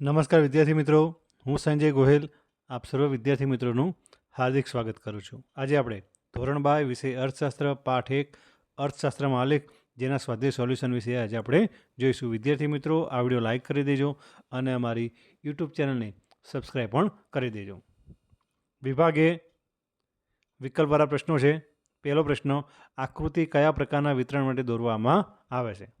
નમસ્કાર વિદ્યાર્થી મિત્રો. હું સંજય ગોહેલ, આપ સર્વ વિદ્યાર્થી મિત્રોનું હાર્દિક સ્વાગત કરું છું. આજે આપણે ધોરણ બાર વિષય અર્થશાસ્ત્ર પાઠ એક અર્થશાસ્ત્રમાં આલેખ જેના સ્વાધ્યાય સોલ્યુશન વિશે આજે આપણે જોઈશું. વિદ્યાર્થી મિત્રો, આ વીડિયો લાઇક કરી દેજો અને અમારી યુટ્યુબ ચેનલને સબસ્ક્રાઈબ પણ કરી દેજો. વિભાગે વિકલ્પવાળા પ્રશ્નો છે. પહેલો પ્રશ્ન, આકૃતિ કયા પ્રકારના વિતરણ માટે દોરવામાં આવે છે?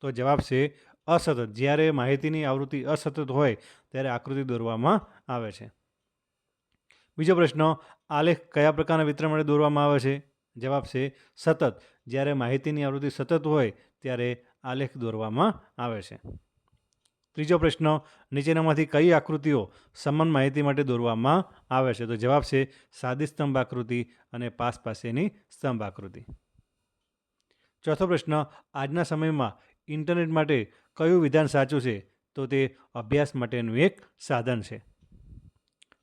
તો જવાબ છે અસતત જ્યારે માહિતીની આવૃત્તિ અસતત હોય, ત્યારે આકૃતિ દોરવામાં આવે છે. બીજો પ્રશ્ન, આલેખ કયા પ્રકારના વિતરણ માટે દોરવામાં આવે છે? જવાબ છે, સતત. જ્યારે માહિતીની આવૃત્તિ સતત હોય, ત્યારે આલેખ દોરવામાં આવે છે. ત્રીજો પ્રશ્ન, નીચેનામાંથી કઈ આકૃતિઓ સમાન માહિતી માટે દોરવામાં આવે છે? તો જવાબ છે, સાદી સ્તંભ આકૃતિ અને પાસ પાસેની સ્તંભ આકૃતિ ચોથો પ્રશ્ન, આજના સમયમાં ઇન્ટરનેટ માટે કયું વિધાન સાચું છે? તો તે અભ્યાસ માટેનું એક સાધન છે.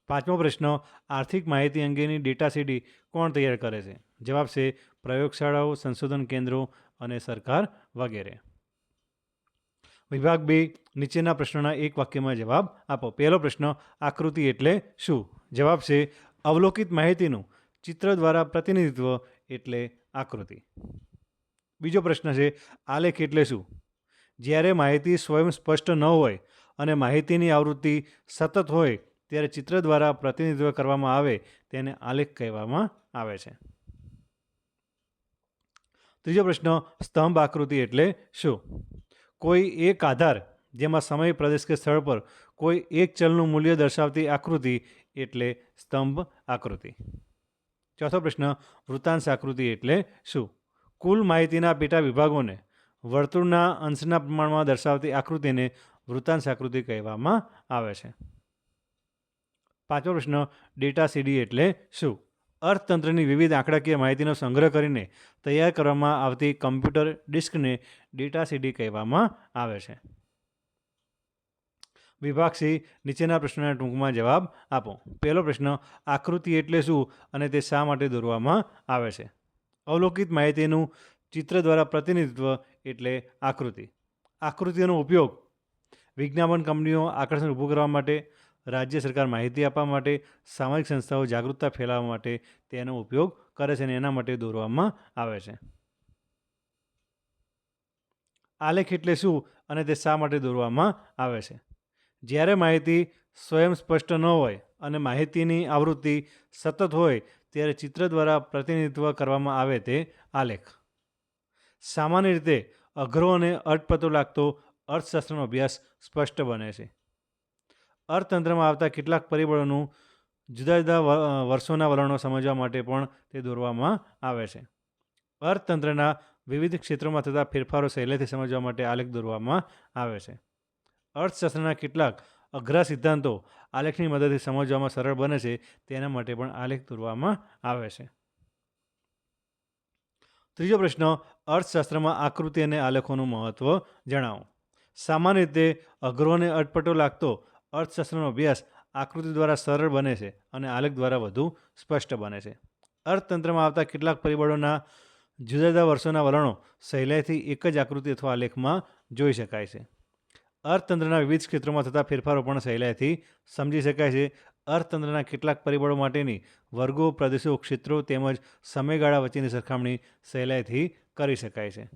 પાંચમો પ્રશ્ન, આર્થિક માહિતી અંગેની ડેટા સીડી કોણ તૈયાર કરે છે? જવાબ છે, પ્રયોગશાળાઓ, સંશોધન કેન્દ્રો અને સરકાર વગેરે. વિભાગ બે, નીચેના પ્રશ્નોના એક વાક્યમાં જવાબ આપો. પહેલો પ્રશ્ન, આકૃતિ એટલે શું? જવાબ છે, અવલોકિત માહિતીનું ચિત્ર દ્વારા પ્રતિનિધિત્વ એટલે આકૃતિ. બીજો પ્રશ્ન છે, આલેખ એટલે શું? જ્યારે માહિતી સ્વયં સ્પષ્ટ ન હોય અને માહિતીની આવૃત્તિ સતત હોય, ત્યારે ચિત્ર દ્વારા પ્રતિનિધિત્વ કરવામાં આવે તેને આલેખ કહેવામાં આવે છે. ત્રીજો પ્રશ્ન, સ્તંભ આકૃતિ એટલે શું? કોઈ એક આધાર, જેમાં સમય, પ્રદેશ કે સ્થળ પર કોઈ એક ચલનું મૂલ્ય દર્શાવતી આકૃતિ એટલે સ્તંભ આકૃતિ. ચોથો પ્રશ્ન, વૃત્તાંશ આકૃતિ એટલે શું? કુલ માહિતીના પેટા વિભાગોને વર્તુળના અંશના પ્રમાણમાં દર્શાવતી આકૃતિને વૃત્તાંશ આકૃતિ કહેવામાં આવે છે. પાંચમો પ્રશ્ન, ડેટા સીડી એટલે શું? અર્થતંત્રની વિવિધ આંકડાકીય માહિતીનો સંગ્રહ કરીને તૈયાર કરવામાં આવતી કમ્પ્યુટર ડિસ્કને ડેટા સીડી કહેવામાં આવે છે. વિભાગ સી, નીચેના પ્રશ્નના ટૂંકમાં જવાબ આપો. પહેલો પ્રશ્ન, આકૃતિ એટલે શું અને તે શા માટે દોરવામાં આવે છે? અવલોકિત માહિતીનું ચિત્ર દ્વારા પ્રતિનિધિત્વ એટલે આકૃતિ. આકૃતિઓનો ઉપયોગ વિજ્ઞાપન કંપનીઓ આકર્ષણ ઊભું કરવા માટે, રાજ્ય સરકાર માહિતી આપવા માટે, સામાજિક સંસ્થાઓ જાગૃતતા ફેલાવવા માટે તેનો ઉપયોગ કરે છે અને એના માટે દોરવામાં આવે છે. આલેખ એટલે શું અને તે શા માટે દોરવામાં આવે છે? જ્યારે માહિતી સ્વયં સ્પષ્ટ ન હોય અને માહિતીની આવૃત્તિ સતત હોય ત્યારે ચિત્ર દ્વારા પ્રતિનિધિત્વ કરવામાં આવે તે આલેખ. સામાન્ય રીતે અઘરો અને અટપતો લાગતો અર્થશાસ્ત્રનો અભ્યાસ સ્પષ્ટ બને છે. અર્થતંત્રમાં આવતા કેટલાક પરિબળોનું જુદા જુદા વર્ષોના વલણો સમજવા માટે પણ તે દોરવામાં આવે છે. અર્થતંત્રના વિવિધ ક્ષેત્રોમાં થતા ફેરફારો સહેલેથી સમજવા માટે આલેખ દોરવામાં આવે છે. અર્થશાસ્ત્રના કેટલાક અઘરા સિદ્ધાંતો આલેખની મદદથી સમજવામાં સરળ બને છે, તેના માટે પણ આલેખ દોરવામાં આવે છે. ત્રીજો પ્રશ્ન, અર્થશાસ્ત્રમાં આકૃતિ અને આલેખોનું મહત્ત્વ જણાવો. સામાન્ય રીતે અઘરો અને અટપટો લાગતો અર્થશાસ્ત્રનો અભ્યાસ આકૃતિ દ્વારા સરળ બને છે અને આલેખ દ્વારા વધુ સ્પષ્ટ બને છે. અર્થતંત્રમાં આવતા કેટલાક પરિબળોના જુદા જુદા વર્ષોના વલણો સહેલાઈથી એક જ આકૃતિ અથવા આલેખમાં જોઈ શકાય છે. અર્થતંત્રના વિવિધ ક્ષેત્રોમાં થતા ફેરફારો પણ સહેલાઈથી સમજી શકાય છે. અર્થતંત્રના કેટલાક પરિબળો માટેની વર્ગો, પ્રદેશો, ક્ષેત્રો તેમજ સમયગાળા વચ્ચેની સરખામણી સહેલાઈથી કરી શકાય છે.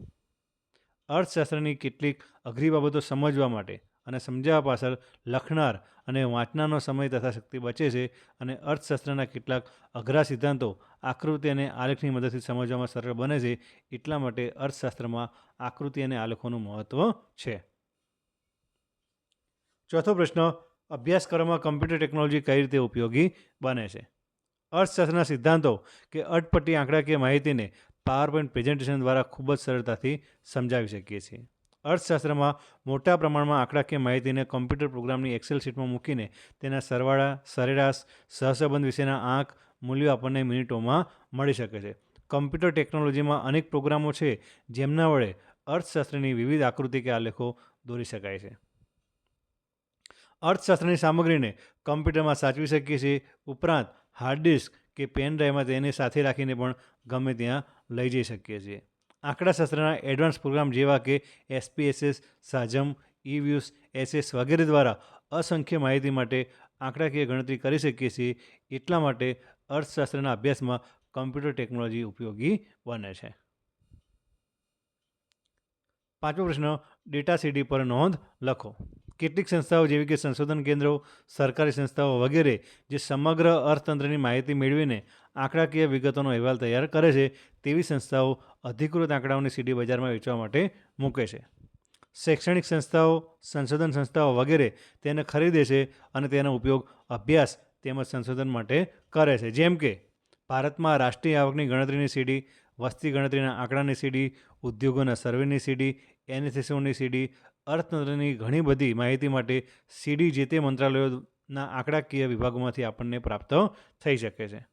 અર્થશાસ્ત્રની કેટલીક અઘરી બાબતો સમજવા માટે અને સમજાવવા પાછળ લખનાર અને વાંચનારનો સમય તથા શક્તિ બચે છે અને અર્થશાસ્ત્રના કેટલાક અઘરા સિદ્ધાંતો આકૃતિ અને આલેખની મદદથી સમજવામાં સરળ બને છે, એટલા માટે અર્થશાસ્ત્રમાં આકૃતિ અને આલેખોનું મહત્ત્વ છે. ચોથો પ્રશ્ન, અભ્યાસક્રમમાં કમ્પ્યુટર ટેકનોલોજી કઈ રીતે ઉપયોગી બને છે? અર્થશાસ્ત્રના સિદ્ધાંતો કે અટપટી આંકડાકીય માહિતીને પાવર પોઈન્ટ પ્રેઝન્ટેશન દ્વારા ખૂબ જ સરળતાથી સમજાવી શકીએ છીએ. અર્થશાસ્ત્રમાં મોટા પ્રમાણમાં આંકડાકીય માહિતીને કમ્પ્યુટર પ્રોગ્રામની એક્સેલ શીટમાં મૂકીને તેના સરવાળા, સરેરાશ, સહસંબંધ વિશેના આંક, મૂલ્યો આપણને મિનિટોમાં મળી શકે છે. કમ્પ્યુટર ટેકનોલોજીમાં અનેક પ્રોગ્રામો છે જેમના વડે અર્થશાસ્ત્રની વિવિધ આકૃતિ કે આલેખો દોરી શકાય છે. અર્થશાસ્ત્રની સામગ્રીને કમ્પ્યુટરમાં સાચવી શકીએ છીએ, ઉપરાંત હાર્ડ ડિસ્ક કે પેન ડ્રાઈવમાં તેને સાથે રાખીને પણ ગમે ત્યાં લઈ જઈ શકીએ છીએ. આંકડાશાસ્ત્રના એડવાન્સ પ્રોગ્રામ જેવા કે એસપીએસએસ સાજમ ઈવ્યુસ એસએસ વગેરે દ્વારા અસંખ્ય માહિતી માટે આંકડાકીય ગણતરી કરી શકીએ છીએ, એટલા માટે અર્થશાસ્ત્રના અભ્યાસમાં કમ્પ્યુટર ટેકનોલોજી ઉપયોગી બને છે. પાંચમો પ્રશ્ન, ડેટા સીડી પર નોંધ લખો. કેટલીક સંસ્થાઓ, જેવી કે સંશોધન કેન્દ્રો, સરકારી સંસ્થાઓ વગેરે, જે સમગ્ર અર્થતંત્રની માહિતી મેળવીને આંકડાકીય વિગતોનો અહેવાલ તૈયાર કરે છે, તેવી સંસ્થાઓ અધિકૃત આંકડાઓની સીડી બજારમાં વેચવા માટે મૂકે છે. શૈક્ષણિક સંસ્થાઓ, સંશોધન સંસ્થાઓ વગેરે તેને ખરીદે છે અને તેનો ઉપયોગ અભ્યાસ તેમજ સંશોધન માટે કરે છે. જેમ કે, ભારતમાં રાષ્ટ્રીય આવકની ગણતરીની સીડી, વસ્તી ગણતરીના આંકડાની સીડી, ઉદ્યોગોના સર્વેની સીડી એનએસએસઓની સીડી અર્થતંત્રની ઘણી બધી માહિતી માટે સીડી જે તે મંત્રાલયોના આંકડાકીય વિભાગોમાંથી આપણને પ્રાપ્ત થઈ શકે છે.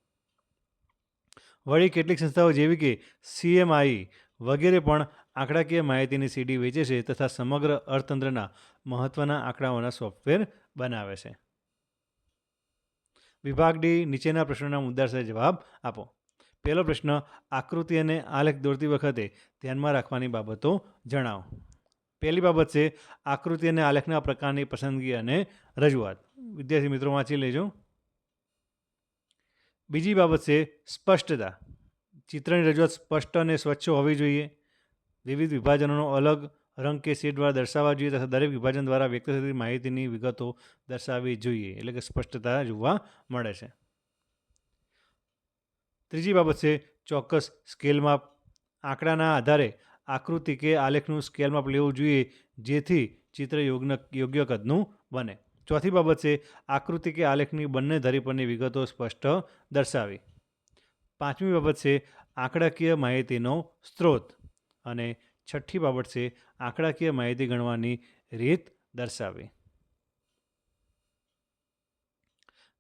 વળી કેટલીક સંસ્થાઓ જેવી કે સીએમઆઈ વગેરે પણ આંકડાકીય માહિતીની સીડી વેચે છે તથા સમગ્ર અર્થતંત્રના મહત્ત્વના આંકડાઓના સોફ્ટવેર બનાવે છે. વિભાગ ડી નીચેના પ્રશ્નોના મુદ્દાસર જવાબ આપો. પહેલો પ્રશ્ન, આકૃતિ અને આલેખ દોરતી વખતે ધ્યાનમાં રાખવાની બાબતો જણાવો. પહેલી બાબત છે આકૃતિ અને આલેખના પ્રકારની પસંદગી અને રજૂઆત. વિદ્યાર્થી મિત્રો, વાંચી લેજો. બીજી બાબત છે સ્પષ્ટતા. ચિત્રની રજૂઆત સ્પષ્ટ અને સ્વચ્છ હોવી જોઈએ. વિવિધ વિભાજનોનો અલગ રંગ કે શેડ દ્વારા દર્શાવવા જોઈએ તથા દરેક વિભાજન દ્વારા વ્યક્ત થતી માહિતીની વિગતો દર્શાવવી જોઈએ, એટલે કે સ્પષ્ટતા જોવા મળે છે. ત્રીજી બાબત છે ચોક્કસ સ્કેલ માપ. આંકડાના આધારે આકૃતિ કે આલેખનું સ્કેલમાં લેવું જોઈએ, જેથી ચિત્ર યોગ્ય યોગ્ય કદનું બને. ચોથી બાબત છે, આકૃતિ કે આલેખની બંને ધરી પરની વિગતો સ્પષ્ટ દર્શાવી. પાંચમી બાબત છે, આંકડાકીય માહિતીનો સ્ત્રોત. અને છઠ્ઠી બાબત છે, આંકડાકીય માહિતી ગણવાની રીત દર્શાવી.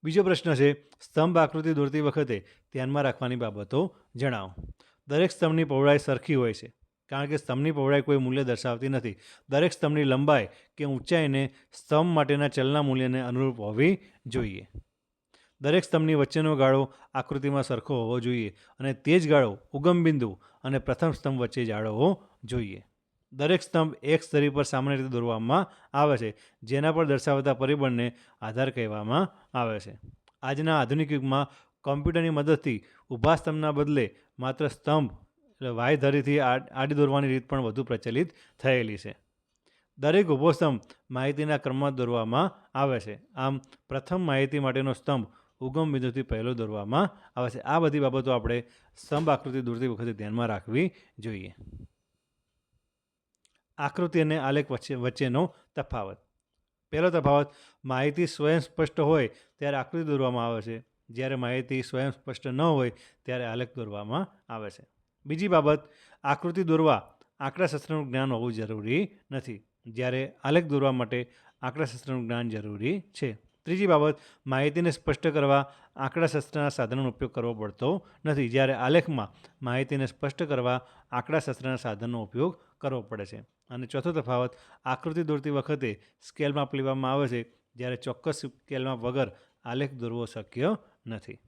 બીજો પ્રશ્ન છે, સ્તંભ આકૃતિ દોરતી વખતે ધ્યાનમાં રાખવાની બાબતો જણાવો. દરેક સ્તંભની પહોળાઈ સરખી હોય છે. કારણ કે સ્તંભની પહોળાઈ કોઈ મૂલ્ય દર્શાવતી નથી. દરેક સ્તંભની લંબાઈ કે ઊંચાઈને સ્તંભ માટેના ચલના મૂલ્યને અનુરૂપ હોવી જોઈએ. દરેક સ્તંભની વચ્ચેનો ગાળો આકૃતિમાં સરખો હોવો જોઈએ અને તે જ ગાળો ઉગમ બિંદુ અને પ્રથમ સ્તંભ વચ્ચે જાળવવો જોઈએ. દરેક સ્તંભ એક સ્તરી પર સામાન્ય રીતે દોરવામાં આવે છે, જેના પર દર્શાવતા પરિબળને આધાર કહેવામાં આવે છે. આજના આધુનિક યુગમાં કોમ્પ્યુટરની મદદથી ઊભા સ્તંભના બદલે માત્ર સ્તંભ એટલે વાય ધરીથી આડ- દોરવાની રીત પણ વધુ પ્રચલિત થયેલી છે. દરેક ઊભો સ્તંભ માહિતીના ક્રમમાં દોરવામાં આવે છે. આમ, પ્રથમ માહિતી માટેનો સ્તંભ ઉગમ બિંદુથી પહેલો દોરવામાં આવે છે. આ બધી બાબતો આપણે સ્તંભ આકૃતિ દોરતી વખતે ધ્યાનમાં રાખવી જોઈએ. આકૃતિ અને આલેખ વચ્ચે, વચ્ચેનો તફાવત. પહેલો તફાવત, માહિતી સ્વયં સ્પષ્ટ હોય ત્યારે આકૃતિ દોરવામાં આવે છે. જ્યારે માહિતી સ્વયં સ્પષ્ટ ન હોય ત્યારે આલેખ દોરવામાં આવે છે. બીજી બાબત, આકૃતિ દોરવા આંકડાશાસ્ત્રનું જ્ઞાન હોવું જરૂરી નથી. જ્યારે આલેખ દોરવા માટે આંકડાશાસ્ત્રનું જ્ઞાન જરૂરી છે. ત્રીજી બાબત, માહિતીને સ્પષ્ટ કરવા આંકડાશાસ્ત્રના સાધનોનો ઉપયોગ કરવો પડતો નથી. જ્યારે આલેખમાં માહિતીને સ્પષ્ટ કરવા આંકડાશાસ્ત્રના સાધનનો ઉપયોગ કરવો પડે છે. અને ચોથો તફાવત, આકૃતિ દોરતી વખતે સ્કેલ માપ લેવામાં આવે છે. જ્યારે ચોક્કસ સ્કેલમાં વગર આલેખ દોરવો શક્ય નથી.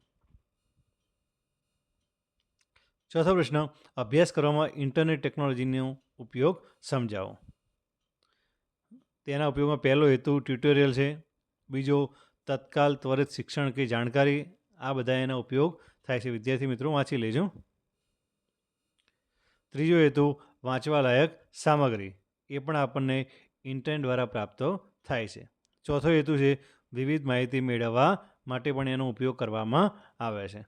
ચોથો પ્રશ્ન, અભ્યાસ કરવામાં ઇન્ટરનેટ ટેકનોલોજીનો ઉપયોગ સમજાવો. તેના ઉપયોગમાં પહેલો હેતુ ટ્યુટોરિયલ છે. બીજો, તત્કાલ ત્વરિત શિક્ષણ કે જાણકારી, આ બધા એનો ઉપયોગ થાય છે. વિદ્યાર્થી મિત્રો, વાંચી લેજો. ત્રીજો હેતુ, વાંચવા લાયક સામગ્રી. એ પણ આપણને ઇન્ટરનેટ દ્વારા પ્રાપ્ત થાય છે. ચોથો હેતુ છે, વિવિધ માહિતી મેળવવા માટે પણ એનો ઉપયોગ કરવામાં આવે છે.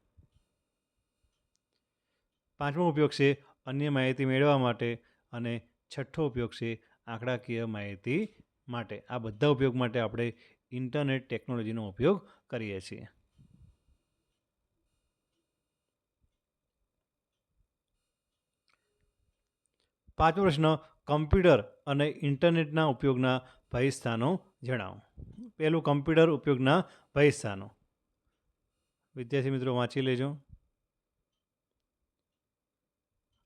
પાંચમો ઉપયોગ છે અન્ય માહિતી મેળવવા માટે અને છઠ્ઠો ઉપયોગ છે આંકડાકીય માહિતી માટે. આ બધા ઉપયોગ માટે આપણે ઇન્ટરનેટ ટેકનોલોજીનો ઉપયોગ કરીએ છીએ. પાંચમો પ્રશ્ન, કમ્પ્યુટર અને ઇન્ટરનેટના ઉપયોગના ભયસ્થાનો જણાવો. પહેલું, કમ્પ્યુટર ઉપયોગના ભયસ્થાનો. વિદ્યાર્થી મિત્રો, વાંચી લેજો.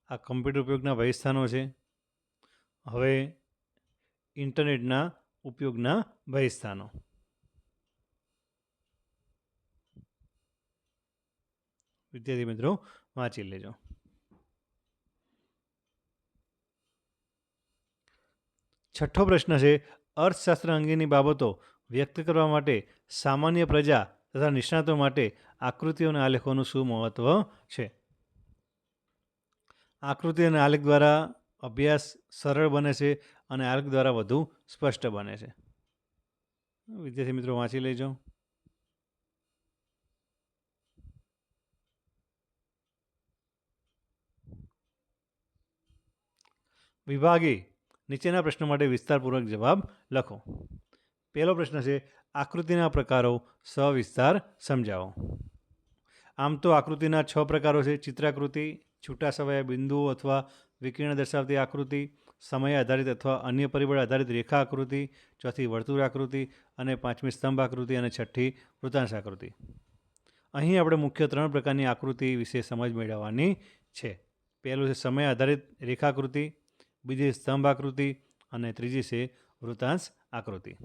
આ કમ્પ્યુટર ઉપયોગના ભયસ્થાનો છે. હવે ઇન્ટરનેટના ઉપયોગના ભયસ્થાનો વિદ્યાર્થી મિત્રો, વાંચી લેજો. છઠ્ઠો પ્રશ્ન છે, અર્થશાસ્ત્ર અંગેની બાબતો વ્યક્ત કરવા માટે સામાન્ય પ્રજા તથા નિષ્ણાતો માટે આકૃતિઓ અને આલેખોનું શું મહત્વ છે? આકૃતિ અને આલેખ દ્વારા અભ્યાસ સરળ બને છે અને આલેખ દ્વારા વધુ સ્પષ્ટ બને છે. વિદ્યાર્થી મિત્રો, વાંચી લેજો. વિભાગે નીચેના પ્રશ્નો માટે વિસ્તારપૂર્વક જવાબ લખો. પહેલો પ્રશ્ન છે, આકૃતિના પ્રકારો સવિસ્તાર સમજાવો. આમ તો આકૃતિના છ પ્રકારો છે, ચિત્રાકૃતિ છૂટા છવાયા બિંદુઓ અથવા વિકિરણ દર્શાવતી આકૃતિ, સમય આધારિત અથવા અન્ય પરિબળ આધારિત રેખા આકૃતિ, ચોથી વર્તુળ આકૃતિ અને પાંચમી સ્તંભ આકૃતિ અને છઠ્ઠી વૃતાંશ આકૃતિ. અહીં આપણે મુખ્ય ત્રણ પ્રકારની આકૃતિ વિશે સમજ મેળવવાની છે. પહેલું છે સમય આધારિત રેખાકૃતિ બીજી સ્તંભ આકૃતિ અને ત્રીજી છે વૃતાંશ આકૃતિ.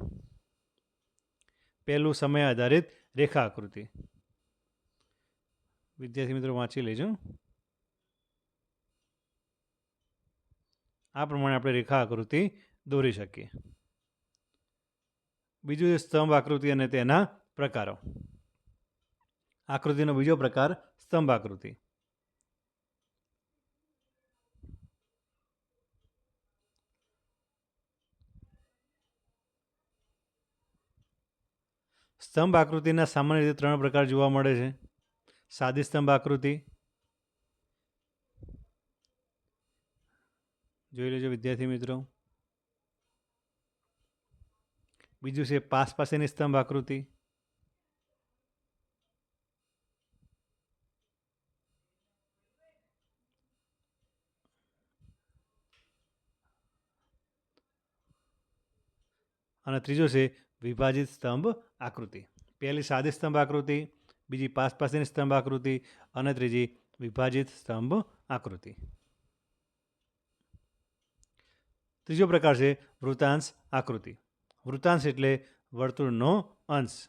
પહેલું સમય આધારિત રેખા આકૃતિ. વિદ્યાર્થી મિત્રો વાંચી લેજો. આ પ્રમાણે આપણે રેખા આકૃતિ દોરી શકીએ. બીજું છે સ્તંભ આકૃતિ અને તેના પ્રકારો. આકૃતિનો બીજો પ્રકાર સ્તંભ આકૃતિ. સ્તંભ આકૃતિના સામાન્ય રીતે ત્રણ પ્રકાર જોવા મળે છે. સાદી સ્તંભ આકૃતિ જોઈ લેજો, વિદ્યાર્થી મિત્રો. બીજું છે, પાસ પાસેની સ્તંભ આકૃતિ. અને ત્રીજો છે, વિભાજિત સ્તંભ આકૃતિ. પહેલી સાદી સ્તંભ આકૃતિ, બીજી પાસ પાસેની સ્તંભ આકૃતિ અને ત્રીજી વિભાજિત સ્તંભ આકૃતિ. ત્રીજો પ્રકાર છે વૃતાંશ આકૃતિ. વૃતાંશ એટલે વર્તુળનો અંશ.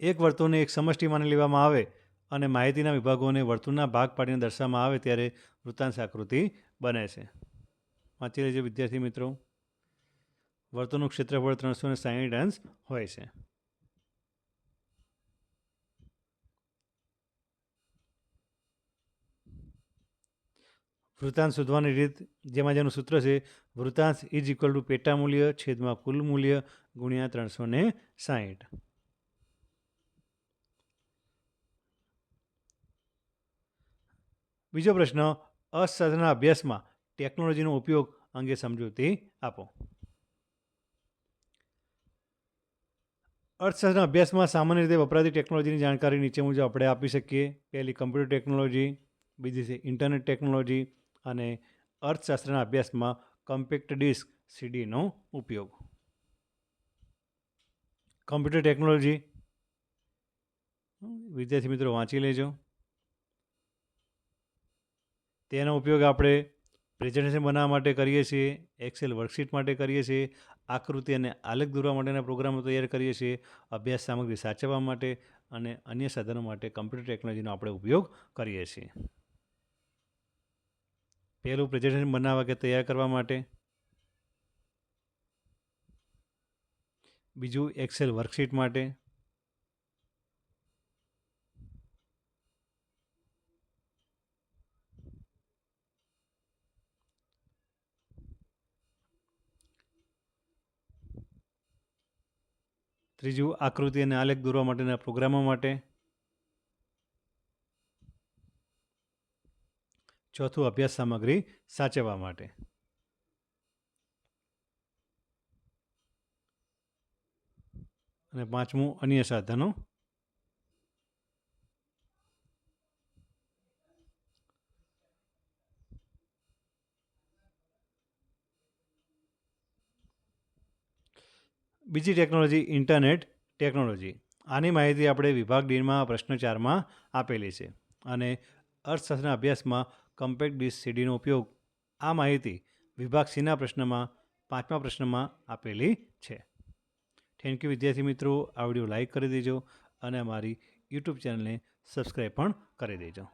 એક વર્તુળને એક સમષ્ટિ માની લેવામાં આવે અને માહિતીના વિભાગોને વર્તુળના ભાગ પાડીને દર્શાવવામાં આવે ત્યારે વૃતાંશ આકૃતિ બને છે. વાંચી લેજો વિદ્યાર્થી મિત્રો. વર્તુળનું ક્ષેત્રફળ ત્રણસો ને સાહીઠ અંશ હોય છે. વૃતાંશ શોધવાની રીત, જેમાં જેનું સૂત્ર છે વૃતાંશ ઇઝ ઇક્વલ ટુ પેટા મૂલ્ય છેદમાં કુલ મૂલ્ય ગુણ્યા ત્રણસો ને સાહીઠ. બીજો પ્રશ્ન, અસાધના અભ્યાસમાં ટેકનોલોજીનો ઉપયોગ અંગે સમજૂતી આપો. અર્થશાસ્ત્રના અભ્યાસમાં સામાન્ય રીતે વપરાતી ટેકનોલોજીની જાણકારી નીચે મુજબ આપણે આપી શકીએ. પહેલી કમ્પ્યુટર ટેકનોલોજી બીજી છે ઇન્ટરનેટ ટેકનોલોજી અને અર્થશાસ્ત્રના અભ્યાસમાં કમ્પેક્ટ ડિસ્ક સીડીનો ઉપયોગ. કમ્પ્યુટર ટેકનોલોજી વિદ્યાર્થી મિત્રો, વાંચી લેજો. તેનો ઉપયોગ આપણે પ્રેઝન્ટેશન બનાવવા માટે કરીએ છીએ એક્સેલ વર્કશીટ માટે કરીએ છીએ, આકૃતિ અને આલેખ દોરવા માટેના પ્રોગ્રામો તૈયાર કરીએ છીએ, અભ્યાસ સામગ્રી સાચવવા માટે અને અન્ય સાધનો માટે કમ્પ્યુટર ટેકનોલોજીનો આપણે ઉપયોગ કરીએ છીએ. પહેલું પ્રેઝન્ટેશન બનાવવા કે તૈયાર કરવા માટે. બીજું એક્સેલ વર્કશીટ માટે. ત્રીજું આકૃતિ અને આલેખ દોરવા માટેના પ્રોગ્રામો માટે. ચોથું અભ્યાસ સામગ્રી સાચવવા માટે. અને પાંચમું અન્ય સાધનો. બીજી ટેકનોલોજી ઇન્ટરનેટ ટેકનોલોજી. આની માહિતી આપણે વિભાગ ડીનમાં પ્રશ્ન ચારમાં આપેલી છે. અને અર્થશાસ્ત્રના અભ્યાસમાં કમ્પેક્ટ ડિસ્ક સીડીનો ઉપયોગ આ માહિતી વિભાગ સીના પ્રશ્નમાં પાંચમા પ્રશ્નમાં આપેલી છે. થેન્ક યુ વિદ્યાર્થી મિત્રો. આ વીડિયો લાઇક કરી દેજો અને અમારી યુટ્યુબ ચેનલને સબસ્ક્રાઈબ પણ કરી દેજો.